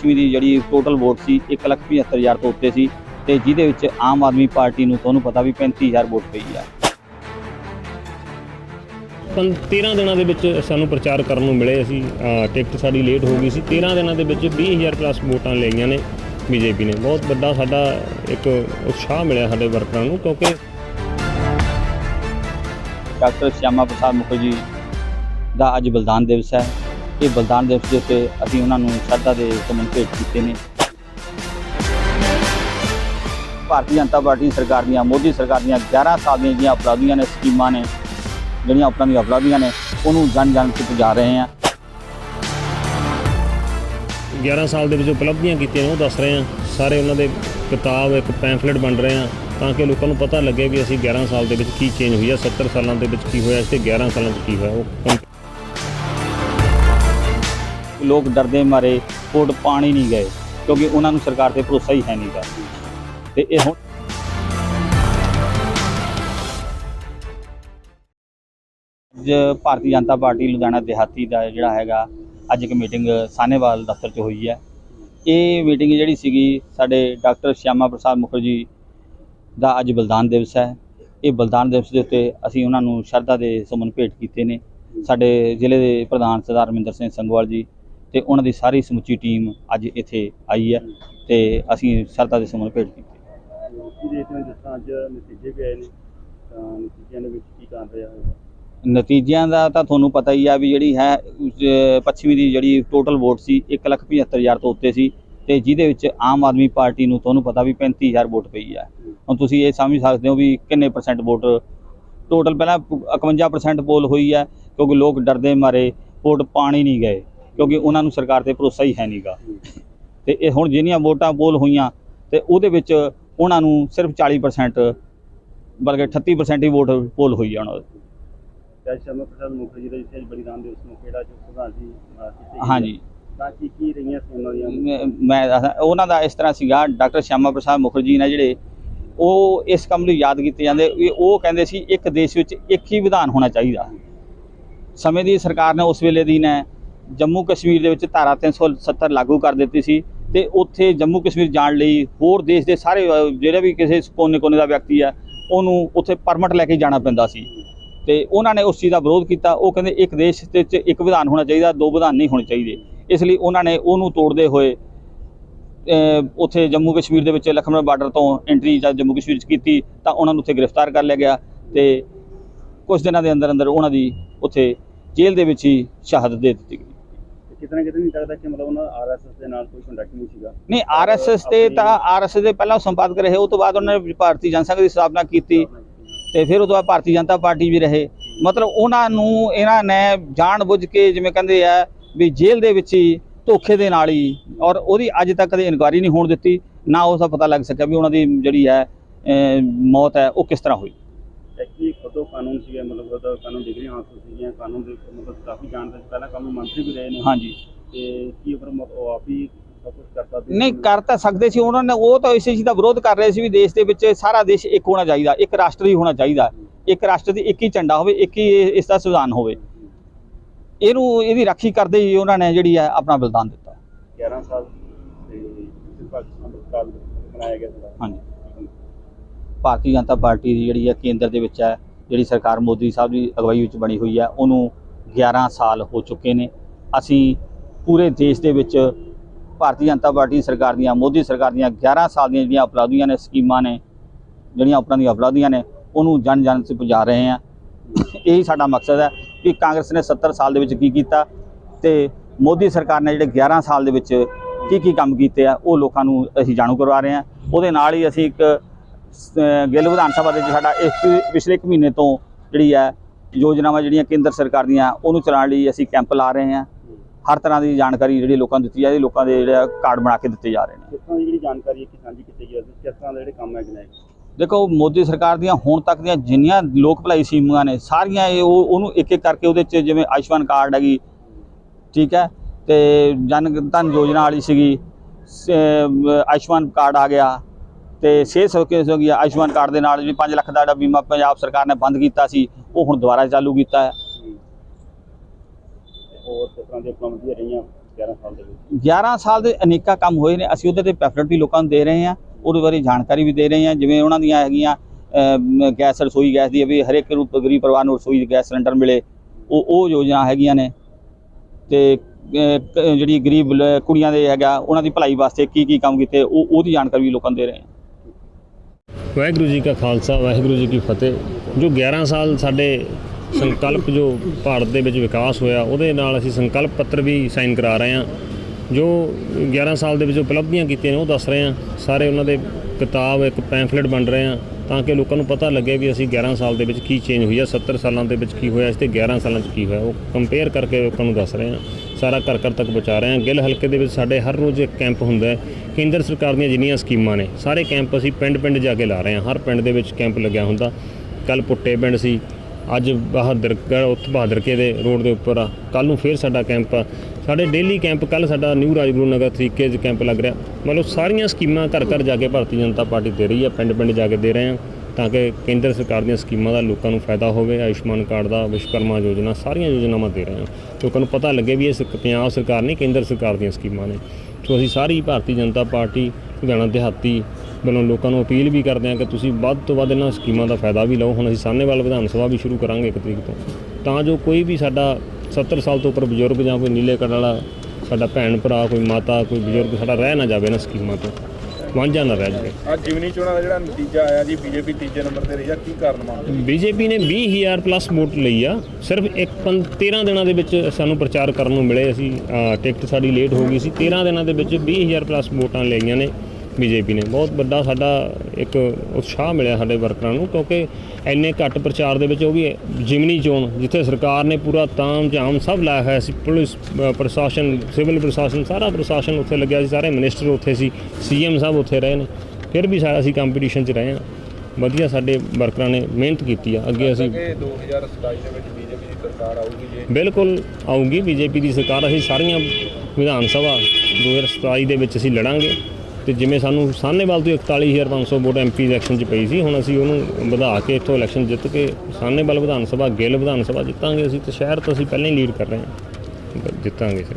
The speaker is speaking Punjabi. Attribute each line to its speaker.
Speaker 1: ਪੱਛਮੀ ਦੀ ਜਿਹੜੀ ਟੋਟਲ ਵੋਟ ਸੀ 175000 ਤੋਂ ਉੱਤੇ ਸੀ ਤੇ ਜਿਹਦੇ ਵਿੱਚ ਆਮ ਆਦਮੀ ਪਾਰਟੀ ਨੂੰ ਤੁਹਾਨੂੰ ਪਤਾ ਵੀ 35000 ਵੋਟ ਪਈ ਆ।
Speaker 2: ਪੰ 13 ਦਿਨਾਂ ਦੇ ਵਿੱਚ ਸਾਨੂੰ ਪ੍ਰਚਾਰ ਕਰਨ ਨੂੰ ਮਿਲੇ ਅਸੀਂ ਟਿਕਟ ਸਾਡੀ ਲੇਟ ਹੋ ਗਈ ਸੀ। 13 ਦਿਨਾਂ ਦੇ ਵਿੱਚ 20000 ਪਲੱਸ ਵੋਟਾਂ ਲਈਆਂ ਨੇ ਬੀਜੇਪੀ ਨੇ। ਬਹੁਤ ਵੱਡਾ ਸਾਡਾ ਇੱਕ ਉਤਸ਼ਾਹ ਮਿਲਿਆ ਸਾਡੇ ਵਰਕਰਾਂ ਨੂੰ ਕਿਉਂਕਿ
Speaker 1: ਡਾਕਟਰ ਸ਼ਿਆਮਾ ਪ੍ਰਸਾਦ ਮੁਖਰਜੀ ਦਾ ਅੱਜ ਬਲਿਦਾਨ ਦਿਵਸ ਹੈ। ਇਹ ਬਲਿਦਾਨ ਦਿਵਸ ਦੇ ਉੱਤੇ ਅਸੀਂ ਉਹਨਾਂ ਨੂੰ ਸ਼ਰਧਾ ਦੇ ਸਮਨ ਭੇਜ ਕੀਤੇ ਨੇ। ਭਾਰਤੀ ਜਨਤਾ ਪਾਰਟੀ ਸਰਕਾਰ ਦੀਆਂ, ਮੋਦੀ ਸਰਕਾਰ ਦੀਆਂ 11 ਸਾਲ ਦੀਆਂ ਜਿਹੜੀਆਂ ਉਪਲਬਧੀਆਂ ਨੇ, ਸਕੀਮਾਂ ਨੇ, ਜਿਹੜੀਆਂ ਆਪਣਾ ਦੀਆਂ ਉਪਲਬਧੀਆਂ ਨੇ, ਉਹਨੂੰ ਜਨ ਜਨ ਤੱਕ ਪਹੁੰਚਾ ਰਹੇ ਹਾਂ।
Speaker 2: 11 ਸਾਲ ਦੇ ਵਿੱਚ ਉਪਲਬਧੀਆਂ ਕੀਤੀਆਂ ਨੇ, ਉਹ ਦੱਸ ਰਹੇ ਹਾਂ। ਸਾਰੇ ਉਹਨਾਂ ਦੇ ਕਿਤਾਬ, ਇੱਕ ਪੈਂਫਲੇਟ ਬਣ ਰਹੇ ਹਾਂ, ਤਾਂ ਕਿ ਲੋਕਾਂ ਨੂੰ ਪਤਾ ਲੱਗੇ ਵੀ ਅਸੀਂ 11 ਸਾਲ ਦੇ ਵਿੱਚ ਕੀ ਚੇਂਜ ਹੋਈ ਆ 70 ਸਾਲਾਂ ਦੇ ਵਿੱਚ ਕੀ ਹੋਇਆ ਤੇ 11 ਸਾਲਾਂ 'ਚ ਕੀ ਹੋਇਆ, ਉਹ
Speaker 1: ਲੋਕ ਡਰਦੇ ਮਾਰੇ ਕੋਟ ਪਾਣੀ ਨਹੀਂ ਗਏ, ਕਿਉਂਕਿ ਉਹਨਾਂ ਨੂੰ ਸਰਕਾਰ ਤੇ ਭਰੋਸਾ ਹੀ ਹੈ ਨਹੀਂ ਨਹੀਂਗਾ ਤੇ ਇਹ ਹੁਣ ਅੱਜ ਭਾਰਤੀ ਜਨਤਾ ਪਾਰਟੀ ਲੁਧਿਆਣਾ ਦਿਹਾਤੀ ਦਾ ਜਿਹੜਾ ਹੈਗਾ, ਅੱਜ ਇੱਕ ਮੀਟਿੰਗ ਸਾਨੇਵਾਲ ਦਫ਼ਤਰ 'ਚ ਹੋਈ ਹੈ। ਇਹ ਮੀਟਿੰਗ ਜਿਹੜੀ ਸੀਗੀ, ਸਾਡੇ ਡਾਕਟਰ ਸ਼ਿਆਮਾ ਪ੍ਰਸਾਦ ਮੁਖਰਜੀ ਦਾ ਅੱਜ ਬਲਿਦਾਨ ਦਿਵਸ ਹੈ। ਇਹ ਬਲਿਦਾਨ ਦਿਵਸ ਦੇ ਉੱਤੇ ਅਸੀਂ ਉਹਨਾਂ ਨੂੰ ਸ਼ਰਧਾ ਦੇ ਸੁਮਨ ਭੇਟ ਕੀਤੇ ਨੇ। ਸਾਡੇ ਜ਼ਿਲ੍ਹੇ ਦੇ ਪ੍ਰਧਾਨ ਸਰਦਾਰ ਰਮਿੰਦਰ ਸਿੰਘ ਸੰਗਵਾਲ ਜੀ ਤੇ ਉਹਨਾਂ ਦੀ ਸਾਰੀ ਸਮੁੱਚੀ ਟੀਮ ਅੱਜ ਇੱਥੇ ਆਈ ਹੈ ਤੇ ਅਸੀਂ ਸ਼ਰਧਾ ਦੇ ਸੁਮਨ ਭੇਟ ਕੀਤੇ।
Speaker 3: ਕੀ ਦੇਖਦੇ ਹੋ ਜਿਸ ਤਰ੍ਹਾਂ ਅੱਜ ਨਤੀਜੇ ਵੀ ਆਏ ਨੇ ਤਾਂ ਨਤੀਜਿਆਂ ਦੇ ਵਿੱਚ ਕੀ ਕਰ ਰਿਹਾ ਹੋਵੇਗਾ?
Speaker 1: ਨਤੀਜਿਆਂ ਦਾ ਤਾਂ ਤੁਹਾਨੂੰ ਪਤਾ ਹੀ ਆ ਵੀ ਜਿਹੜੀ ਹੈ ਪੱਛਮੀ ਦੀ ਜਿਹੜੀ ਟੋਟਲ ਵੋਟ ਸੀ 175000 ਤੋਂ ਉੱਤੇ ਸੀ ਤੇ ਜਿਹਦੇ ਵਿੱਚ ਆਮ ਆਦਮੀ ਪਾਰਟੀ ਨੂੰ ਤੁਹਾਨੂੰ ਪਤਾ ਵੀ 35000 ਵੋਟ ਪਈ ਆ। ਹੁਣ ਤੁਸੀਂ ਇਹ ਸਮਝ ਸਕਦੇ ਹੋ ਵੀ ਕਿੰਨੇ ਪਰਸੈਂਟ ਵੋਟ ਟੋਟਲ ਪਹਿਲਾਂ 51% ਪੋਲ ਹੋਈ ਹੈ ਕਿਉਂਕਿ ਲੋਕ ਡਰਦੇ ਮਾਰੇ ਵੋਟ ਪਾਣੀ ਨਹੀਂ ਗਏ। ਕਿਉਂਕਿ ਉਹਨਾਂ ਨੂੰ ਸਰਕਾਰ ਤੇ ਭਰੋਸਾ ਹੀ ਹੈ ਨਹੀਂਗਾ। ਤੇ ਇਹ ਹੁਣ ਜਿਹੜੀਆਂ ਵੋਟਾਂ ਪੋਲ ਹੋਈਆਂ ਤੇ ਉਹਦੇ ਵਿੱਚ ਉਹਨਾਂ ਨੂੰ ਸਿਰਫ 40% ਬਲਕਿ 38% ਹੀ ਵੋਟ ਪੋਲ ਹੋਈ ਆ ਉਹਨਾਂ ਦੀ।
Speaker 3: ਸ਼ਰਮਾ ਪ੍ਰਸਾਦ ਮੁਖਰਜੀ ਦਾ ਜਿੱਥੇ ਬਲੀਦਾਨ ਦਿਵਸ ਨੂੰ ਕਿਹੜਾ ਜੋ ਪ੍ਰਧਾਨ ਗਏ
Speaker 1: ਹਾਂਜੀ।
Speaker 3: ਨੇ। ਤਾਂ ਕੀ ਕੀ ਰਹੀਆਂ ਸੀ ਉਹਨਾਂ ਦੀਆਂ?
Speaker 1: ਮੈਂ ਉਹਨਾਂ ਦਾ ਇਸ ਤਰ੍ਹਾਂ ਸੀਗਾ ਡਾਕਟਰ ਸ਼ਿਆਮਾ ਪ੍ਰਸਾਦ ਮੁਖਰਜੀ ਨੇ ਜਿਹੜੇ ਉਹ ਇਸ ਕੰਮ ਲਈ ਯਾਦ ਕੀਤੇ ਜਾਂਦੇ ਉਹ ਕਹਿੰਦੇ ਸੀ ਇੱਕ ਦੇਸ਼ ਵਿੱਚ ਇੱਕ ਹੀ ਵਿਧਾਨ ਹੋਣਾ ਚਾਹੀਦਾ। ਸਮੇਂ ਦੀ ਸਰਕਾਰ ਨੇ ਉਸ ਵੇਲੇ ਦੀ ਨੇ ਜੰਮੂ ਕਸ਼ਮੀਰ ਦੇ ਵਿੱਚ ਧਾਰਾ 370 ਲਾਗੂ ਕਰ ਦਿੱਤੀ ਸੀ ਤੇ ਉੱਥੇ ਜੰਮੂ ਕਸ਼ਮੀਰ ਜਾਣ ਲਈ ਹੋਰ ਦੇਸ਼ ਦੇ ਸਾਰੇ ਜਿਹੜਾ ਵੀ ਕਿਸੇ ਕੋਨੇ-ਕੋਨੇ ਦਾ ਵਿਅਕਤੀ ਹੈ, ਉਹਨੂੰ ਉੱਥੇ ਪਰਮਿਟ ਲੈ ਕੇ ਜਾਣਾ ਪੈਂਦਾ ਸੀ। ਤੇ ਉਹਨਾਂ ਨੇ ਉਸ ਚੀਜ਼ ਦਾ ਵਿਰੋਧ ਕੀਤਾ। ਉਹ ਕਹਿੰਦੇ ਇੱਕ ਦੇਸ਼ ਦੇ ਵਿੱਚ ਇੱਕ ਵਿਧਾਨ ਹੋਣਾ ਚਾਹੀਦਾ, ਦੋ ਵਿਧਾਨ ਨਹੀਂ ਹੋਣੇ ਚਾਹੀਦੇ। ਇਸ ਲਈ ਉਹਨਾਂ ਨੇ ਉਹਨੂੰ ਤੋੜਦੇ ਹੋਏ ਉੱਥੇ ਜੰਮੂ ਕਸ਼ਮੀਰ ਦੇ ਵਿੱਚ ਲਖਨਊ ਬਾਰਡਰ ਤੋਂ ਐਂਟਰੀ ਜਦ ਜੰਮੂ ਕਸ਼ਮੀਰ 'ਚ ਕੀਤੀ, ਤਾਂ ਉਹਨਾਂ ਨੂੰ ਉੱਥੇ ਗ੍ਰਿਫਤਾਰ ਕਰ ਲਿਆ ਗਿਆ ਤੇ ਕੁਝ ਦਿਨਾਂ ਦੇ ਅੰਦਰ ਅੰਦਰ ਉਹਨਾਂ ਦੀ ਉੱਥੇ ਜੇਲ੍ਹ ਦੇ ਵਿੱਚ ਹੀ ਸ਼ਹਾਦਤ ਦੇ ਦਿੱਤੀ ਗਈ।
Speaker 3: ਤੇ ਕਿਤੇ ਨਾ ਕਿਤੇ ਨਹੀਂ ਲੱਗਦਾ ਕਿ ਮਤਲਬ ਉਹਨਾਂ ਆਰਐਸਐਸ ਦੇ ਨਾਲ ਕੋਈ ਕੰਟੈਕਟ ਨਹੀਂ ਸੀਗਾ।
Speaker 1: ਨਹੀਂ ਆਰਐਸਐਸ ਤੇ ਤਾਂ ਆਰਐਸਐਸ ਦੇ ਪਹਿਲਾਂ ਸੰਪਾਦਕ ਰਹੇ ਉਹ ਤੋਂ ਬਾਅਦ ਉਹਨਾਂ ਨੇ ਭਾਰਤੀ ਜਨਸੰਘ ਦੀ ਸਥਾਪਨਾ ਕੀਤੀ ਤੇ ਫਿਰ ਉਹ ਤੋਂ ਬਾਅਦ ਭਾਰਤੀ ਜਨਤਾ ਪਾਰਟੀ ਵੀ ਰਹੇ। ਮਤਲਬ ਉਹਨਾਂ ਨੂੰ ਇਹਨਾਂ ਨੇ ਜਾਣ ਬੁੱਝ ਕੇ ਜਿਵੇਂ ਕਹਿੰਦੇ ਆ ਵੀ ਜੇਲ੍ਹ ਦੇ ਵਿੱਚ ਹੀ ਧੋਖੇ ਦੇ ਨਾਲ ਹੀ ਔਰ ਉਹਦੀ ਅੱਜ ਤੱਕ ਕਦੇ ਇਨਕੁਆਇਰੀ ਨਹੀਂ ਹੋਣ ਦਿੱਤੀ ਨਾ ਉਸ ਦਾ ਪਤਾ ਲੱਗ ਸਕਿਆ ਵੀ ਉਹਨਾਂ ਦੀ ਜਿਹੜੀ ਹੈ ਮੌਤ ਹੈ ਉਹ ਕਿਸ ਤਰ੍ਹਾਂ ਹੋਈ।
Speaker 3: ਕਾਨੂੰਨ ਸੀਗਾ ਮਤਲਬ ਉਹਦਾ ਕਾਨੂੰਨ ਡਿਗਰੀਆਂ ਹਾਸਲ ਸੀਗੀਆਂ ਕਾਨੂੰਨ ਦੇ ਮਤਲਬ ਕਾਫੀ ਜਾਣਦੇ ਸੀ ਪਹਿਲਾਂ ਕਾਨੂੰਨ ਮੰਤਰੀ ਵੀ ਰਹੇ ਨੇ।
Speaker 1: ਹਾਂਜੀ।
Speaker 3: ਤੇ ਕੀ ਉਪਰ ਉਹ ਆਪ ਹੀ ਸਭ ਕੁਝ ਕਰ ਸਕਦੇ
Speaker 1: ਨਹੀਂ ਕਰ ਤਾਂ ਸਕਦੇ ਸੀ ਉਹਨਾਂ ਨੇ ਉਹ ਤਾਂ ਇਸੇ ਚੀਜ਼ ਦਾ ਵਿਰੋਧ ਕਰ ਰਹੇ ਸੀ ਵੀ ਦੇਸ਼ ਦੇ ਵਿੱਚ ਸਾਰਾ ਦੇਸ਼ ਇੱਕ ਹੋਣਾ ਚਾਹੀਦਾ ਇੱਕ ਰਾਸ਼ਟਰ ਹੀ ਹੋਣਾ ਚਾਹੀਦਾ। ਇੱਕ ਰਾਸ਼ਟਰ ਦੀ ਇੱਕ ਹੀ ਝੰਡਾ ਹੋਵੇ ਇੱਕ ਹੀ ਇਹ- ਇਸ ਦਾ ਸੰਵਿਧਾਨ ਹੋਵੇ। ਇਹਨੂੰ ਇਹਦੀ ਰਾਖੀ ਕਰਦੇ ਹੀ ਉਹਨਾਂ ਨੇ ਜਿਹੜੀ ਹੈ ਆਪਣਾ ਬਲਿਦਾਨ ਦਿੱਤਾ।
Speaker 3: 11 ਸਾਲ ਤੇ ਫਿਰ ਪਾਕਿਸਤਾਨ ਦਾ ਕਾਲ ਬਣਾਇਆ ਗਿਆ ਸੀਗਾ।
Speaker 1: ਹਾਂਜੀ। ਭਾਰਤੀ ਜਨਤਾ ਪਾਰਟੀ ਦੀ ਜਿਹੜੀ ਹੈ ਕੇਂਦਰ ਦੇ ਵਿੱਚ ਹੈ। ਜਿਹੜੀ ਸਰਕਾਰ ਮੋਦੀ ਸਾਹਿਬ ਦੀ ਅਗਵਾਈ ਵਿੱਚ ਬਣੀ ਹੋਈ ਹੈ, ਉਹਨੂੰ 11 ਸਾਲ ਹੋ ਚੁੱਕੇ ਨੇ। ਅਸੀਂ ਪੂਰੇ ਦੇਸ਼ ਦੇ ਵਿੱਚ ਭਾਰਤੀ ਜਨਤਾ ਪਾਰਟੀ ਸਰਕਾਰ ਦੀਆਂ, ਮੋਦੀ ਸਰਕਾਰ ਦੀਆਂ 11 ਸਾਲ ਦੀਆਂ ਜਿਹੜੀਆਂ ਉਪਲਬਧੀਆਂ ਨੇ, ਸਕੀਮਾਂ ਨੇ, ਜਿਹੜੀਆਂ ਉਪਰਾਂ ਦੀਆਂ ਉਪਲਬਧੀਆਂ ਨੇ, ਉਹਨੂੰ ਜਨ ਜਨ 'ਤੇ ਪਹੁੰਚਾ ਰਹੇ ਹਾਂ। ਇਹੀ ਸਾਡਾ ਮਕਸਦ ਹੈ ਕਿ ਕਾਂਗਰਸ ਨੇ 70 ਸਾਲ ਦੇ ਵਿੱਚ ਕੀ ਕੀਤਾ ਤੇ ਮੋਦੀ ਸਰਕਾਰ ਨੇ ਜਿਹੜੇ 11 ਸਾਲ ਦੇ ਵਿੱਚ ਕੀ ਕੀ ਕੰਮ ਕੀਤੇ ਆ, ਉਹ ਲੋਕਾਂ ਨੂੰ ਅਸੀਂ ਜਾਣੂ ਕਰਵਾ ਰਹੇ ਹਾਂ। ਉਹਦੇ ਨਾਲ ਹੀ ਅਸੀਂ ਇੱਕ ਗਿੱਲ ਵਿਧਾਨ ਸਭਾ ਦੇ ਸਾਡਾ ਇਸ ਪਿਛਲੇ ਇੱਕ ਮਹੀਨੇ ਤੋਂ ਜਿਹੜੀ ਹੈ ਯੋਜਨਾਵਾਂ ਜਿਹੜੀਆਂ ਕੇਂਦਰ ਸਰਕਾਰ ਦੀਆਂ ਉਹਨੂੰ ਚਲਾਉਣ ਲਈ ਅਸੀਂ ਕੈਂਪ ਲਾ ਰਹੇ ਹਾਂ। ਹਰ ਤਰ੍ਹਾਂ ਦੀ ਜਾਣਕਾਰੀ ਜਿਹੜੀ ਲੋਕਾਂ ਨੂੰ ਦਿੱਤੀ ਜਾਂਦੀ ਲੋਕਾਂ ਦੇ ਜਿਹੜੇ ਕਾਰਡ ਬਣਾ ਕੇ ਦਿੱਤੇ ਜਾ ਰਹੇ ਨੇ।
Speaker 3: ਕਿਸ ਤਰ੍ਹਾਂ ਦੀ ਜਿਹੜੀ ਜਾਣਕਾਰੀ ਹੈ ਕਿ ਸਾਂਝੀ ਕੀਤੀ ਗਈ ਹੈ ਕਿਸ ਤਰ੍ਹਾਂ ਦੇ ਜਿਹੜੇ ਕੰਮ ਹੈਗੇ ਨੇ?
Speaker 1: ਦੇਖੋ ਮੋਦੀ ਸਰਕਾਰ ਦੀਆਂ ਹੁਣ ਤੱਕ ਦੀਆਂ ਜਿੰਨੀਆਂ ਲੋਕ ਭਲਾਈ ਸਕੀਮਾਂ ਨੇ ਸਾਰੀਆਂ ਇਹ ਉਹ ਉਹਨੂੰ ਇੱਕ ਇੱਕ ਕਰਕੇ ਉਹਦੇ 'ਚ ਜਿਵੇਂ ਆਯੁਸ਼ਮਾਨ ਕਾਰਡ ਹੈਗੀ ਠੀਕ ਹੈ? ਤੇ ਜਨ ਧਨ ਯੋਜਨਾ ਵਾਲੀ ਸੀਗੀ ਆਯੁਸ਼ਮਾਨ ਕਾਰਡ ਆ ਗਿਆ। ਤੇ ਸਿਹਤ ਸੌਕੇ ਹੋ ਗਿਆ ਆਯੁਸ਼ਮਾਨ ਕਾਰਡ ਦੇ ਨਾਲ ਵੀ 5 ਲੱਖ ਦਾ ਜਿਹੜਾ ਬੀਮਾ ਪੰਜਾਬ ਸਰਕਾਰ ਨੇ ਬੰਦ ਕੀਤਾ ਸੀ ਉਹ ਹੁਣ ਦੁਬਾਰਾ ਚਾਲੂ ਕੀਤਾ ਹੈ।
Speaker 3: ਹੋਰ ਕਿਸ ਤਰ੍ਹਾਂ ਦੀਆਂ ਉਪਲਬਧੀਆਂ ਰਹੀਆਂ 11 ਸਾਲ ਦੇ ਵਿੱਚ?
Speaker 1: 11 ਸਾਲ ਦੇ ਅਨੇਕਾਂ ਕੰਮ ਹੋਏ ਨੇ ਅਸੀਂ ਉਹਦੇ ਤੇ ਪੈਫਲਟ ਵੀ ਲੋਕਾਂ ਨੂੰ ਦੇ ਰਹੇ ਹਾਂ ਉਹਦੇ ਬਾਰੇ ਜਾਣਕਾਰੀ ਵੀ ਦੇ ਰਹੇ ਹਾਂ ਜਿਵੇਂ ਉਹਨਾਂ ਦੀਆਂ ਹੈਗੀਆਂ ਗੈਸ ਰਸੋਈ ਗੈਸ ਦੀ ਵੀ ਹਰੇਕ ਨੂੰ ਗਰੀਬ ਪਰਿਵਾਰ ਨੂੰ ਰਸੋਈ ਗੈਸ ਸਿਲੰਡਰ ਮਿਲੇ ਉਹ ਉਹ ਯੋਜਨਾ ਹੈਗੀਆਂ ਨੇ। ਤੇ ਜਿਹੜੀ ਗਰੀਬ ਕੁੜੀਆਂ ਦੇ ਹੈਗਾ ਉਹਨਾਂ ਦੀ ਭਲਾਈ ਵਾਸਤੇ ਕੀ ਕੀ ਕੰਮ ਕੀਤੇ ਉਹ ਉਹਦੀ ਜਾਣਕਾਰੀ ਵੀ ਲੋਕਾਂ ਨੂੰ ਦੇ ਰਹੇ ਹਾਂ।
Speaker 2: ਵਾਹਿਗੁਰੂ ਜੀ ਕਾ ਖਾਲਸਾ, ਵਾਹਿਗੁਰੂ ਜੀ ਕੀ ਫਤਿਹ। ਜੋ 11 ਸਾਲ ਸਾਡੇ ਸੰਕਲਪ ਜੋ ਭਾਰਤ ਦੇ ਵਿੱਚ ਵਿਕਾਸ ਹੋਇਆ, ਉਹਦੇ ਨਾਲ ਅਸੀਂ ਸੰਕਲਪ ਪੱਤਰ ਵੀ ਸਾਈਨ ਕਰਾ ਰਹੇ ਹਾਂ। ਜੋ 11 ਸਾਲ ਦੇ ਵਿੱਚ ਉਪਲਬਧੀਆਂ ਕੀਤੀਆਂ ਨੇ, ਉਹ ਦੱਸ ਰਹੇ ਹਾਂ। ਸਾਰੇ ਉਹਨਾਂ ਦੇ ਕਿਤਾਬ, ਇੱਕ ਪੈਂਫਲੇਟ ਬਣ ਰਹੇ ਹਾਂ, ਤਾਂ ਕਿ ਲੋਕਾਂ ਨੂੰ ਪਤਾ ਲੱਗੇ ਵੀ ਅਸੀਂ 11 ਸਾਲ ਦੇ ਵਿੱਚ ਕੀ ਚੇਂਜ ਹੋਈ ਹੈ 70 ਸਾਲਾਂ ਦੇ ਵਿੱਚ ਕੀ ਹੋਇਆ, ਇਸ ਤੇ 11 ਸਾਲਾਂ 'ਚ ਕੀ ਹੋਇਆ। ਉਹ ਕੰਪੇਅਰ ਕਰਕੇ ਲੋਕਾਂ ਨੂੰ ਦੱਸ ਰਹੇ ਹਾਂ। ਸਾਰਾ ਘਰ ਘਰ ਤੱਕ ਪਹੁੰਚਾ ਰਹੇ ਹਾਂ। ਗਿੱਲ ਹਲਕੇ ਦੇ ਵਿੱਚ ਸਾਡੇ ਹਰ ਰੋਜ਼ ਇੱਕ ਕੈਂਪ ਹੁੰਦਾ ਹੈ। ਕੇਂਦਰ ਸਰਕਾਰ ਦੀਆਂ ਜਿੰਨੀਆਂ ਸਕੀਮਾਂ ਨੇ, ਸਾਰੇ ਕੈਂਪ ਅਸੀਂ ਪਿੰਡ ਪਿੰਡ ਜਾ ਕੇ ਲਾ ਰਹੇ ਹਾਂ। ਹਰ ਪਿੰਡ ਦੇ ਵਿੱਚ ਕੈਂਪ ਲੱਗਿਆ ਹੁੰਦਾ। ਕੱਲ ਪੁੱਟੇ ਪਿੰਡ ਸੀ। ਅੱਜ ਬਹਾਦਰਗੜ੍ਹ ਉੱਥੇ ਬਹਾਦਰਕੇ ਦੇ ਰੋਡ ਦੇ ਉੱਪਰ ਆ। ਕੱਲ ਨੂੰ ਫੇਰ ਸਾਡਾ ਕੈਂਪ ਆ। ਸਾਡੇ ਡੇਲੀ ਕੈਂਪ ਕੱਲ ਸਾਡਾ ਨਿਊ ਰਾਜਗੁਰੂ ਨਗਰ ਤਰੀਕੇ 'ਚ ਕੈਂਪ ਲੱਗ ਰਿਹਾ। ਮਤਲਬ ਸਾਰੀਆਂ ਸਕੀਮਾਂ ਘਰ ਘਰ ਜਾ ਕੇ ਭਾਰਤੀ ਜਨਤਾ ਪਾਰਟੀ ਦੇ ਰਹੀ ਆ ਪਿੰਡ ਪਿੰਡ ਜਾ ਕੇ ਦੇ ਰਹੇ ਹਾਂ ਤਾਂ ਕਿ ਕੇਂਦਰ ਸਰਕਾਰ ਦੀਆਂ ਸਕੀਮਾਂ ਦਾ ਲੋਕਾਂ ਨੂੰ ਫਾਇਦਾ ਹੋਵੇ, ਆਯੁਸ਼ਮਾਨ ਕਾਰਡ ਦਾ, ਵਿਸ਼ਵਕਰਮਾ ਯੋਜਨਾ, ਸਾਰੀਆਂ ਯੋਜਨਾਵਾਂ ਦੇ ਰਹੇ ਹਾਂ ਲੋਕਾਂ ਨੂੰ ਪਤਾ ਲੱਗੇ ਵੀ ਇਹ ਪੰਜਾਬ ਸਰਕਾਰ ਨਹੀਂ, ਕੇਂਦਰ ਸਰਕਾਰ ਦੀਆਂ ਸਕੀਮਾਂ ਨੇ। ਸੋ ਅਸੀਂ ਸਾਰੀ ਭਾਰਤੀ ਜਨਤਾ ਪਾਰਟੀ ਲੁਧਿਆਣਾ ਦਿਹਾਤੀ ਵੱਲੋਂ ਲੋਕਾਂ ਨੂੰ ਅਪੀਲ ਵੀ ਕਰਦੇ ਹਾਂ ਕਿ ਤੁਸੀਂ ਵੱਧ ਤੋਂ ਵੱਧ ਇਹਨਾਂ ਸਕੀਮਾਂ ਦਾ ਫਾਇਦਾ ਵੀ ਲਓ। ਹੁਣ ਅਸੀਂ ਸਾਹਨੇਵਾਲ ਵਿਧਾਨ ਸਭਾ ਵੀ ਸ਼ੁਰੂ ਕਰਾਂਗੇ ਇੱਕ ਤਰੀਕ ਤੋਂ। ਤਾਂ ਜੋ ਕੋਈ ਵੀ ਸਾਡਾ 70 ਸਾਲ ਤੋਂ ਉੱਪਰ ਬਜ਼ੁਰਗ ਜਾਂ ਕੋਈ ਨੀਲੇ ਕੜ ਵਾਲਾ ਸਾਡਾ ਭੈਣ ਭਰਾ, ਕੋਈ ਮਾਤਾ, ਕੋਈ ਬਜ਼ੁਰਗ ਸਾਡਾ ਰਹਿ ਨਾ ਜਾਵੇ ਇਹਨਾਂ ਸਕੀਮਾਂ ਤੋਂ। ਵਾਂਝਾ ਨਾ ਰਹਿ ਜਾਵੇ।
Speaker 4: ਅੱਜ ਜਿਮਨੀ ਚੋਣਾਂ ਦਾ ਜਿਹੜਾ ਨਤੀਜਾ ਆਇਆ ਜੀ ਬੀਜੇਪੀ ਤੀਜੇ ਨੰਬਰ ਤੇ ਰਹੀ ਆ ਕੀ ਕਾਰਨ ਮੰਨਦੇ
Speaker 2: ਬੀਜੇਪੀ ਨੇ 20000 ਪਲੱਸ ਵੋਟ ਲਈ ਆ। ਸਿਰਫ ਇੱਕ ਪੰ- 13 ਦਿਨਾਂ ਦੇ ਵਿੱਚ ਸਾਨੂੰ ਪ੍ਰਚਾਰ ਕਰਨ ਨੂੰ ਮਿਲੇ। ਅਸੀਂ ਟਿਕਟ ਸਾਡੀ ਲੇਟ ਹੋ ਗਈ ਸੀ। 13 ਦਿਨਾਂ ਦੇ ਵਿੱਚ 20000 ਪਲੱਸ ਵੋਟਾਂ ਲਈਆਂ ਨੇ। ਬੀਜੇਪੀ ਨੇ। ਬਹੁਤ ਵੱਡਾ ਸਾਡਾ ਇੱਕ ਉਤਸ਼ਾਹ ਮਿਲਿਆ ਸਾਡੇ ਵਰਕਰਾਂ ਨੂੰ ਕਿਉਂਕਿ ਇੰਨੇ ਘੱਟ ਪ੍ਰਚਾਰ ਦੇ ਵਿੱਚ ਉਹ ਵੀ ਜਿਮਨੀ ਚੋਣ ਜਿੱਥੇ ਸਰਕਾਰ ਨੇ ਪੂਰਾ ਤਾਮ ਝਾਮ ਸਭ ਲਾਇਆ ਹੋਇਆ ਸੀ। ਪੁਲਿਸ ਪ੍ਰਸ਼ਾਸਨ ਸਿਵਲ ਪ੍ਰਸ਼ਾਸਨ ਸਾਰਾ ਪ੍ਰਸ਼ਾਸਨ ਉੱਥੇ ਲੱਗਿਆ ਸੀ ਸਾਰੇ ਮਿਨਿਸਟਰ ਉੱਥੇ ਸੀ ਸੀਐਮ ਸਾਹਿਬ ਉੱਥੇ ਰਹੇ ਨੇ। ਫਿਰ ਵੀ ਸਾਰਾ ਅਸੀਂ ਕੰਪੀਟੀਸ਼ਨ 'ਚ ਰਹੇ ਹਾਂ। ਵਧੀਆ ਸਾਡੇ ਵਰਕਰਾਂ ਨੇ ਮਿਹਨਤ ਕੀਤੀ ਆ। ਅੱਗੇ ਅਸੀਂ
Speaker 4: ਕਿ 2027 ਦੇ ਵਿੱਚ ਬੀਜੇਪੀ ਦੀ ਸਰਕਾਰ ਆਊਗੀ ਜੇ?
Speaker 2: ਬਿਲਕੁਲ ਆਊਗੀ। ਬੀਜੇਪੀ ਦੀ ਸਰਕਾਰ ਅਸੀਂ ਸਾਰੀਆਂ ਵਿਧਾਨ ਸਭਾ 2027 ਦੇ ਵਿੱਚ ਅਸੀਂ ਲੜਾਂਗੇ। ਤੇ ਜਿਵੇਂ ਸਾਨੂੰ ਸਾਹਨੇਵਾਲ ਤੋਂ 41500 ਵੋਟ ਐਮਪੀ ਇਲੈਕਸ਼ਨ 'ਚ ਪਈ ਸੀ, ਹੁਣ ਅਸੀਂ ਉਹਨੂੰ ਵਧਾ ਕੇ ਇੱਥੋਂ ਇਲੈਕਸ਼ਨ ਜਿੱਤ ਕੇ ਸਾਹਨੇਵਾਲ ਵਿਧਾਨ ਸਭਾ, ਗਿੱਲ ਵਿਧਾਨ ਸਭਾ ਜਿੱਤਾਂਗੇ ਅਸੀਂ ਤੇ ਸ਼ਹਿਰ ਤੋਂ ਅਸੀਂ ਪਹਿਲਾਂ ਹੀ ਲੀਡ ਕਰ ਰਹੇ ਹਾਂ। ਜਿੱਤਾਂਗੇ ਅਸੀਂ